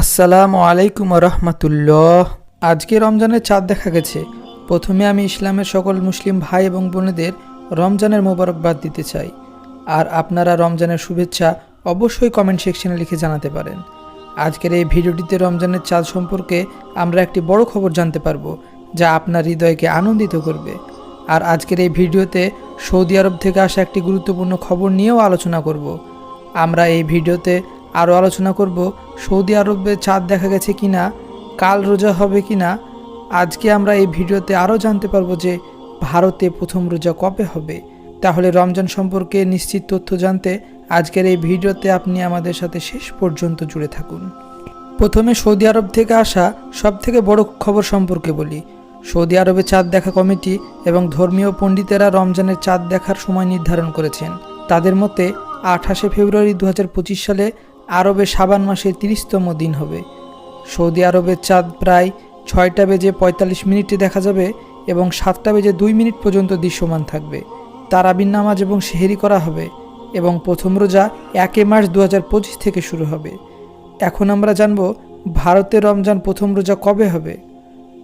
আসসালামু আলাইকুম রহমতুল্লাহ। আজকে রমজানের চাঁদ দেখা গেছে। প্রথমে আমি ইসলামের সকল মুসলিম ভাই এবং বোনেদের রমজানের মোবারকবাদ দিতে চাই। আর আপনারা রমজানের শুভেচ্ছা অবশ্যই কমেন্ট সেকশনে লিখে জানাতে পারেন। আজকের এই ভিডিওটিতে রমজানের চাঁদ সম্পর্কে আমরা একটি বড় খবর জানতে পারব, যা আপনার হৃদয়কে আনন্দিত করবে। আর আজকের এই ভিডিওতে সৌদি আরব থেকে আসা একটি গুরুত্বপূর্ণ খবর নিয়েও আলোচনা করব। আমরা এই ভিডিওতে আরও আলোচনা করব, সৌদি আরবে চাঁদ দেখা গেছে কিনা, কাল রোজা হবে কিনা, আজকে আমরা এই ভিডিওতে আরও জানতে পারব যে ভারতে প্রথম রোজা কবে হবে। তাহলে রমজান সম্পর্কে নিশ্চিত তথ্য জানতে আজকের এই ভিডিওতে আপনি আমাদের সাথে শেষ পর্যন্ত জুড়ে থাকুন। প্রথমে সৌদি আরব থেকে আসা সবথেকে বড় খবর সম্পর্কে বলি। সৌদি আরবে চাঁদ দেখা কমিটি এবং ধর্মীয় পণ্ডিতেরা রমজানের চাঁদ দেখার সময় নির্ধারণ করেছেন। তাদের মতে আঠাশে ফেব্রুয়ারি দু হাজার পঁচিশ সালে আরবে সাবান মাসের তিরিশতম দিন হবে। সৌদি আরবের চাঁদ প্রায় ছয়টা বেজে পঁয়তাল্লিশ মিনিটে দেখা যাবে এবং সাতটা বেজে দুই মিনিট পর্যন্ত দৃশ্যমান থাকবে। তারাবিন নামাজ এবং সেহেরি করা হবে এবং প্রথম রোজা একে মার্চ দু পঁচিশ থেকে শুরু হবে। এখন আমরা জানব ভারতে রমজান প্রথম রোজা কবে হবে।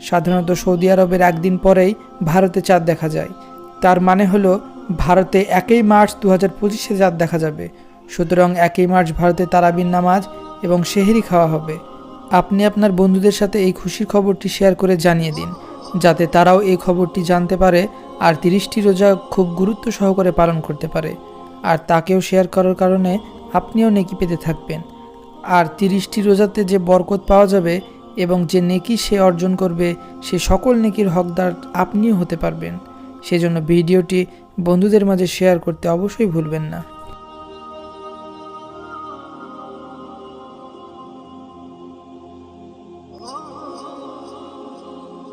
সাধারণত সৌদি আরবের একদিন পরেই ভারতে চাঁদ দেখা যায়। তার মানে হলো ভারতে একই মার্চ দু হাজার পঁচিশে চাঁদ দেখা যাবে। সুতরাং একই মার্চ ভারতে তারাবিন নামাজ এবং সেহেরি খাওয়া হবে। আপনি আপনার বন্ধুদের সাথে এই খুশির খবরটি শেয়ার করে জানিয়ে দিন, যাতে তারাও এই খবরটি জানতে পারে আর তিরিশটি রোজা খুব গুরুত্ব সহকারে পালন করতে পারে। আর তাকেও শেয়ার করার কারণে আপনিও নেকি পেতে থাকবেন। আর তিরিশটি রোজাতে যে বরকত পাওয়া যাবে এবং যে নেকি সে অর্জন করবে, সে সকল নেকির হকদার আপনিও হতে পারবেন। সেজন্য ভিডিওটি বন্ধুদের মাঝে শেয়ার করতে অবশ্যই ভুলবেন না।